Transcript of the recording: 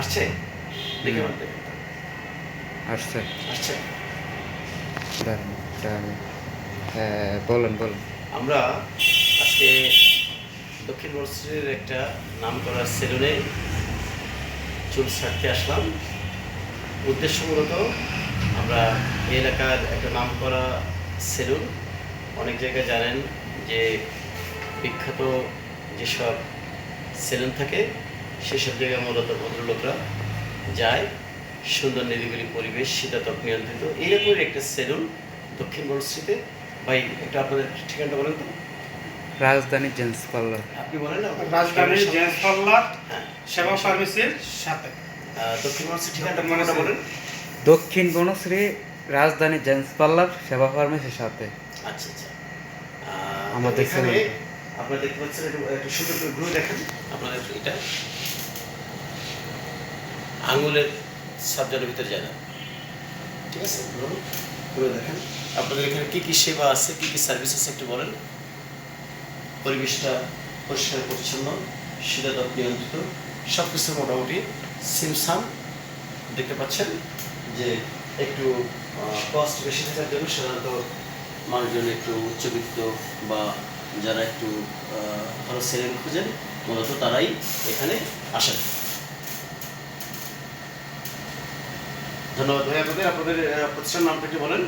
আসছে? দেখে বলতে। আসছে। হ্যাঁ বলেন বলেন। আমরা আজকে দক্ষিণ বর্ষের একটা নাম করা সেলুনে চুল ছাড়তে আসলাম। উদ্দেশ্য মূলত আমরা এই এলাকার একটা নাম করা সেলুন অনেক জায়গায় জানেন যে বিখ্যাত যেসব সেলুন থাকে সেসব জায়গায় মূলত ভদ্রলোকরা যায় সুন্দর নিরিবিলি পরিবেশ শীতাতপ নিয়ন্ত্রিত। এরকমই একটা সেলুন দক্ষিণ বড়শ্রীতে ভাই একটু আপনাদের ঠিকানাটা বলেন তো? রাজধানী জেন্টস পার্লার। আপনি বলেন না? রাজধানীর জেন্টস পার্লার হ্যাঁ। সেবা ফার্মেসির সাথে। দক্ষিণ বড়শ্রী ঠিকানাটা মনেটা বলেন। দক্ষিণ বনশ্রী রাজধানী জেন্টস পার্লার সেবা ফার্মেসির সাথে। আচ্ছা আচ্ছা। আমাদের এখানে। আপনারা দেখতে পাচ্ছেন একটু একটু সুন্দর করে ঘুরে দেখেন। আপনাদের এটা। আঙুলের সাবজেক্টের ভিতরে যায় না। ঠিক আছে? ঘুরুন, ঘুরে দেখেন। আপনাদের এখানে কী কী সেবা আছে কী কী সার্ভিস আছে একটু বলেন। পরিবেশটা পরিষ্কার পরিচ্ছন্ন শীতাতপ নিয়ন্ত্রিত। সব কিছু মোটামুটি সিমসাম দেখতে পাচ্ছেন যে একটু কস্ট বেশি থাকার জন্য সাধারণত মানুষজন একটু উচ্চবিত্ত বা যারা একটু ভালো সেলেন খুঁজেন মূলত তারাই এখানে আসেন। ধন্যবাদ ভাই আপনাদের আপনাদের প্রতিষ্ঠান নামটা কি বলেন।